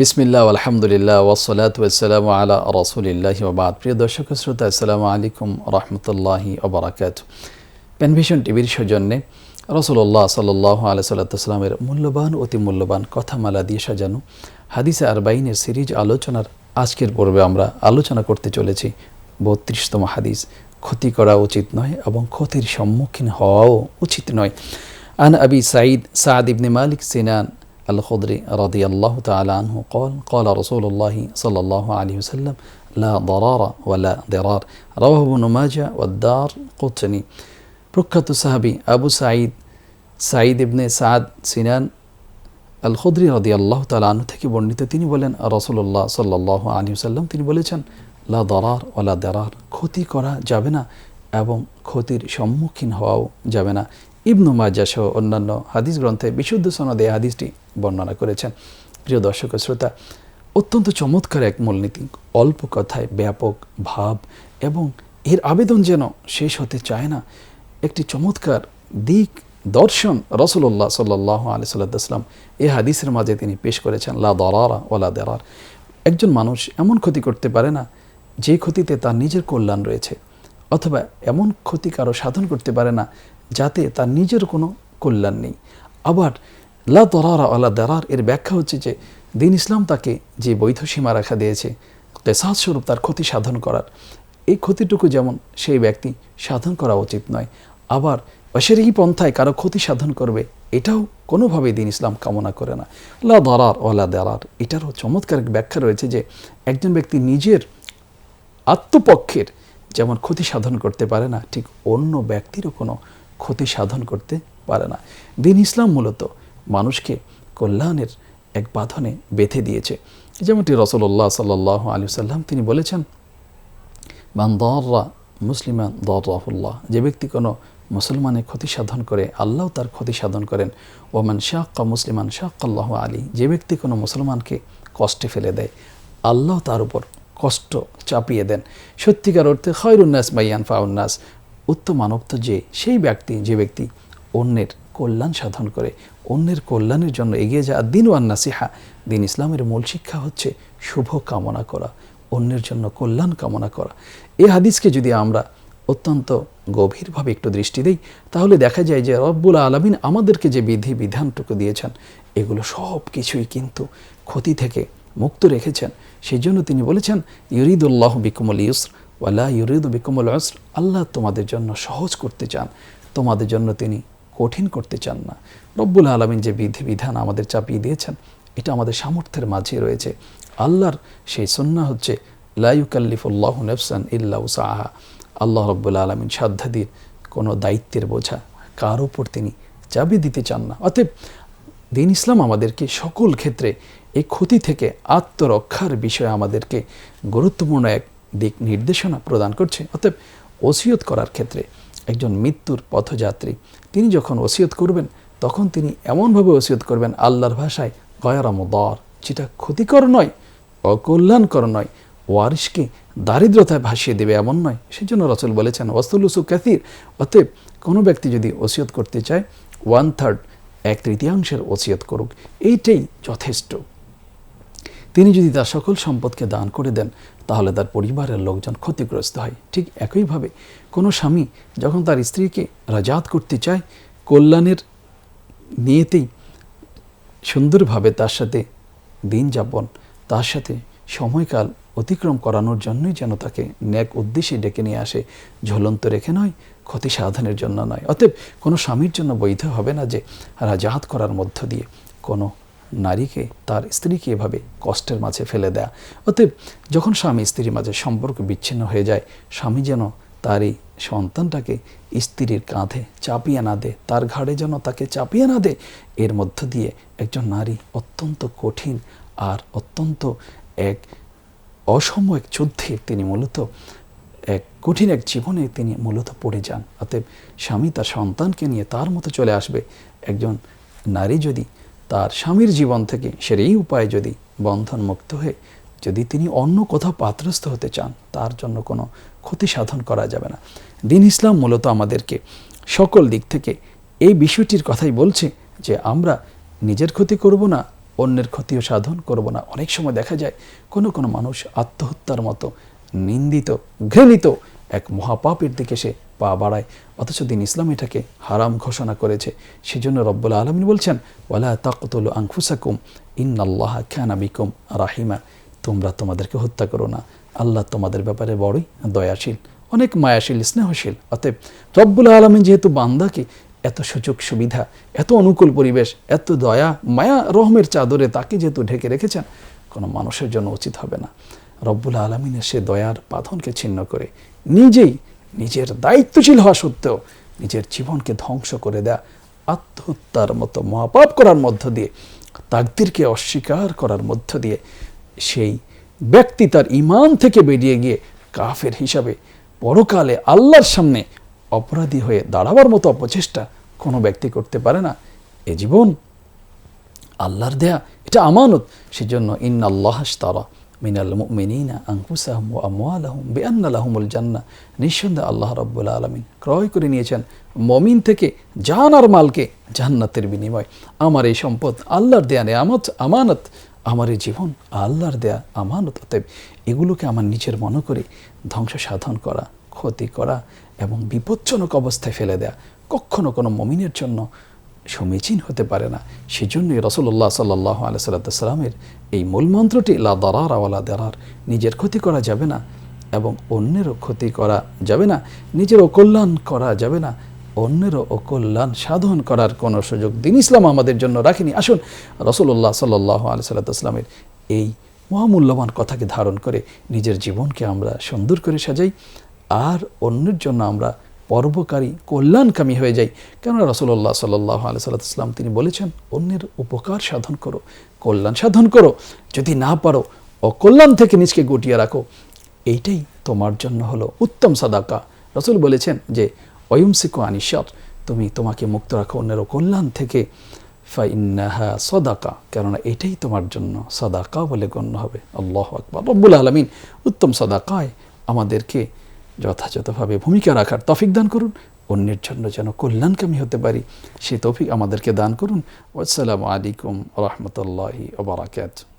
বিসমিল্লাহ আলহামদুলিল্লাহ ওসলাত ওয়াসালাম আলা রসুলিল্লাহ ওবাদ প্রিয় দর্শক, শ্রোতা, আসসালামু আলাইকুম রহমতুল্লাহি ওবরাকাত পেনভিশন টিভির সৌজন্যে রসুল্লাহ সাল্লাহ আলাই সাল্লাতামের মূল্যবান, অতি মূল্যবান কথামালা দিয়ে সাজানো হাদিসে আরবাইনের সিরিজ আলোচনার আজকের পর্বে আমরা আলোচনা করতে চলেছি বত্রিশতম হাদিস। ক্ষতি করা উচিত নয় এবং ক্ষতির সম্মুখীন হওয়াও উচিত নয়। আন আবি সাঈদ সাদ ইবনে মালিক সিনান الخضري رضي الله تعالى عنه قال قال رسول الله صلى الله عليه وسلم لا ضرار ولا ضرار رواه ابن ماجه والدار قطني প্রখ্যাত সাহাবি আবু সাঈদ সাঈদ ইবনে সাদ সিনান আল খুদ্রি রদি আল্লাহ তালা আনু থেকে বর্ণিত তিনি বলেন রসুল্লাহ সাল্লাহ আলী সাল্লাম তিনি বলেছেন লা দরার ওলা দেরার ক্ষতি করা যাবে না এবং ক্ষতির সম্মুখীন হওয়াও যাবে না ইবনু মাজা সহ অন্যান্য হাদিস গ্রন্থে বিশুদ্ধ সনদে হাদিসটি বর্ণনা করেছেন। প্রিয় দর্শক শ্রোতা, অত্যন্ত চমৎকার এক মূলনীতি, অল্প কথায় ব্যাপক ভাব এবং এর আবেদন যেন শেষ হতে চায় না, একটি চমৎকার দিক দর্শন রসুল্লাহ সাল্লাহ আলি সাল্লাম এই হাদিসের মাঝে তিনি পেশ করেছেন, লা দরারা ওলা দেরার একজন মানুষ এমন ক্ষতি করতে পারে না, যে ক্ষতিতে তার নিজের কল্যাণ রয়েছে। অথবা এমন ক্ষতি কারও সাধন করতে পারে না, যাতে তার নিজের কোনো কল্যাণ নেই। আবার, লা দরারা আলা দারার এর ব্যাখ্যা হচ্ছে যে, দিন ইসলাম তাকে যে বৈধ সীমা রাখা দিয়েছে স্বরূপ তার ক্ষতি সাধন করার। এই ক্ষতিটুকু যেমন সেই ব্যক্তি সাধন করা উচিত নয়, আবার অসেরই পন্থায় কারও ক্ষতি সাধন করবে, এটাও কোনোভাবেই দিন ইসলাম কামনা করে না। লা দরার ওলা দারার, এটারও চমৎকার ব্যাখ্যা রয়েছে যে, একজন ব্যক্তি নিজের আত্মপক্ষের যেমন ক্ষতি সাধন করতে পারে না, ঠিক অন্য ব্যক্তিরও কোনো ক্ষতি সাধন করতে পারে না। দিন ইসলাম মূলত মানুষকে কল্যাণের এক বাঁধনে বেঁধে দিয়েছে। যেমনটি রসল্লাহ সাল্লাহ আলী সাল্লাম তিনি বলেছেন, মান দররা মুসলিমান দর্রাহুল্লাহ। যে ব্যক্তি কোনো মুসলমানের ক্ষতি সাধন করে, আল্লাহ তার ক্ষতি সাধন করেন। ওমান শাক্কা মুসলিমান শাক্কাল্লাহ আলী। যে ব্যক্তি কোনো মুসলমানকে কষ্টে ফেলে দেয়, আল্লাহ তার উপর কষ্ট চাপিয়ে দেন। সত্যিকার অর্থে খয়রুন্নাস মাইয়ান ফাউন্নাস উত্তম মানব তো যে, সেই ব্যক্তি, যে ব্যক্তি অন্যের কল্যাণ সাধন করে, অন্যের কল্যাণের জন্য এগিয়ে যায় দিন ওয়ান দিন ইসলামের মূল শিক্ষা হচ্ছে শুভ কামনা করা, অন্যের জন্য কল্যাণ কামনা করা। এই হাদিসকে যদি আমরা অত্যন্ত গভীরভাবে একটু দৃষ্টি দিই, তাহলে দেখা যায় যে রব্বুল আলমিন আমাদেরকে যে বিধি বিধানটুকু দিয়েছেন, এগুলো সব কিছুই কিন্তু ক্ষতি থেকে মুক্ত রেখেছেন। সেই জন্য তিনি বলেছেন, ইউরিদুল্লাহ বিকুমল ইউসর ওয়ালা ইউরিদ বিকুমল আসর আল্লাহ তোমাদের জন্য সহজ করতে চান। তোমাদের জন্য তিনি কঠিন করতে চান না। রব্বুল আলমিন যে বিধি বিধান আমাদের চাপিয়ে দিয়েছেন, এটা আমাদের সামর্থ্যের মাঝে রয়েছে। আল্লাহর সেই সন্না হচ্ছে লাইকাল্লিফুল্লাহ নেফসান ইল্লাউ সাহা আল্লাহ রব্বুল আলমিন সাধ্যাদির কোনো দায়িত্বের বোঝা কার ওপর তিনি চাবি দিতে চান না। অতএব দিন ইসলাম আমাদেরকে সকল ক্ষেত্রে এই ক্ষতি থেকে আত্মরক্ষার বিষয়ে আমাদেরকে গুরুত্বপূর্ণ এক দিক নির্দেশনা প্রদান করছে। অতএব ওসিয়ত করার ক্ষেত্রে একজন মৃত্যুর পথযাত্রী, তিনি যখন ওসিয়ত করবেন, তখন তিনি এমনভাবে ওসিয়ত করবেন, আল্লাহর ভাষায় গয়ারামদর যেটা ক্ষতিকর নয়, অকল্যাণকর নয়, ওয়ারিশকে দারিদ্রতায় ভাসিয়ে দেবে এমন নয়। সেই জন্য রসুল বলেছেন ওয়াস্তুলুসু ক্যাথির অতএব কোনো ব্যক্তি যদি ওসিয়ত করতে চায় ওয়ান থার্ড এক তৃতীয়াংশের ওসিয়ত করুক। এইটাই যথেষ্ট। তিনি যদি তার সকল সম্পদকে দান করে দেন, তাহলে তার পরিবারের লোকজন ক্ষতিগ্রস্ত হয়। ঠিক একইভাবে কোনো স্বামী যখন তার স্ত্রীকে রাজাত করতে চায়, কল্যাণের নিয়েতেই সুন্দরভাবে তার সাথে দিন যাপন, তার সাথে সময়কাল অতিক্রম করানোর জন্যই যেন তাকে ন্যাক উদ্দেশ্যে ডেকে নিয়ে আসে। ঝুলন্ত রেখে নয়, ক্ষতি সাধনের জন্য নয়। অতএব কোনো স্বামীর জন্য বৈধ হবে না যে রাজাহাত করার মধ্য দিয়ে কোনো নারীকে তার স্ত্রীকে এভাবে কষ্টের মাঝে ফেলে দেয়া। অতএব যখন স্বামী স্ত্রীর মাঝে সম্পর্ক বিচ্ছিন্ন হয়ে যায়, স্বামী যেন তার সন্তানটাকে স্ত্রীর কাঁধে চাপিয়ে না দে তার ঘাড়ে যেন তাকে চাপিয়ে না দে এর মধ্য দিয়ে একজন নারী অত্যন্ত কঠিন আর অত্যন্ত এক অসম এক যুদ্ধে তিনি মূলত, এক কঠিন এক জীবনে তিনি মূলত পড়ে যান। অতএব স্বামী তার সন্তানকে নিয়ে তার মতো চলে আসবে। একজন নারী যদি তার স্বামীর জীবন থেকে সেই উপায়ে যদি বন্ধন মুক্ত হয়ে যদি তিনি অন্য কোথাও পাত্রস্থ হতে চান, তার জন্য কোনো ক্ষতি সাধন করা যাবে না। দিন ইসলাম মূলত আমাদেরকে সকল দিক থেকে এই বিষয়টির কথাই বলছে যে আমরা নিজের ক্ষতি করব না, অন্যের ক্ষতিও সাধন করব না। অনেক সময় দেখা যায় কোনো কোনো মানুষ আত্মহত্যার মতো নিন্দিত, ঘৃণিত এক মহাপাপের দিকে সে পা বাড়ায়। অথচ দিন ইসলাম এটাকে হারাম ঘোষণা করেছে। সেজন্য রব্বুল আলমিন বলছেন, ওয়ালা তাকতুল আংফুসাকুম ইন্নাল্লাহ খানাবিকুম রাহিমা। তোমরা তোমাদেরকে হত্যা করো না। আল্লাহ তোমাদের ব্যাপারে বড়ই দয়াশীল, অনেক মায়াশীল, স্নেহশীল। অতএব রব্বুল আলমিন যেহেতু বান্দাকে এত সুযোগ সুবিধা, এত অনুকূল পরিবেশ, এত দয়া, মায়া, রহমের চাদরে তাকে যেহেতু ঢেকে রেখেছেন, কোনো মানুষের জন্য উচিত হবে না। রব্বুল আলমিনের সে দয়ার বাঁধনকে ছিন্ন করে, নিজেই নিজের দায়িত্বশীল হওয়া সত্ত্বেও নিজের জীবনকে ধ্বংস করে দেয়া, আত্মহত্যার মতো মহাপাপ করার মধ্য দিয়ে, তাকদিরকে অস্বীকার করার মধ্য দিয়ে সেই ব্যক্তি তার ইমান থেকে বেরিয়ে গিয়ে কাফের হিসাবে পরকালে আল্লাহর সামনে অপরাধী হয়ে দাঁড়াবার মতো অপচেষ্টা কোনো ব্যক্তি করতে পারে না। এ জীবন আল্লাহর দেয়া, এটা আমানত। সেজন্য ইন আল্লাহ তারা মমিন থেকে মালকে জান্নাতের বিনিময়। আমার এই সম্পদ আল্লাহর দেয়া আমানত, আমার এই জীবন আল্লাহর দেয়া আমানত। অতএব এগুলোকে আমার নিজের মনে করে ধ্বংস সাধন করা, ক্ষতি করা এবং বিপজ্জনক অবস্থায় ফেলে দেয়া কখনো কোনো মমিনের জন্য সমীচীন হতে পারে না। সেজন্যই রসুল্লাহ সাল্লাহ আলসালামের এই মূল মন্ত্রটি লা দরার আওয়ালা দেরার, নিজের ক্ষতি করা যাবে না এবং অন্যেরও ক্ষতি করা যাবে না নিজের অকল্যাণ করা যাবে না, অন্যেরও অকল্যাণ সাধন করার কোনো সুযোগ দিন ইসলাম আমাদের জন্য রাখেনি। আসুন রসুল্লাহ সাল্লাহ আলসালামের এই মহামূল্যবান কথাকে ধারণ করে নিজের জীবনকে আমরা সুন্দর করে সাজাই, আর অন্যের জন্য আমরা পর্বকারী কল্যাণকামী হয়ে যাই। কেননা রসুল্লাহ সাল্লাহ আলসালাম তিনি বলেছেন, অন্যের উপকার সাধন করো, কল্যাণ সাধন করো। যদি না পারো, অকল্যাণ থেকে নিজকে গুটিয়ে রাখো। এইটাই তোমার জন্য হলো উত্তম সাদাকা। রসুল বলেছেন যে, অয়ুমসিকো আনিসার তুমি তোমাকে মুক্ত রাখো অন্যের কল্যাণ থেকে। ফাইন্নাহা সদাকা, কেননা এটাই তোমার জন্য সদাকা বলে গণ্য হবে। আল্লাহ আকবর। রব্বুল আলমিন উত্তম সদাকায় আমাদেরকে যথাযথভাবে ভূমিকা রাখার তফিক দান করুন। অন্যের জন্য যেন কল্যাণকামী হতে পারি, সে তফিক আমাদেরকে দান করুন। আসসালামু আলাইকুম রহমতুল্লাহি ওবরাকাত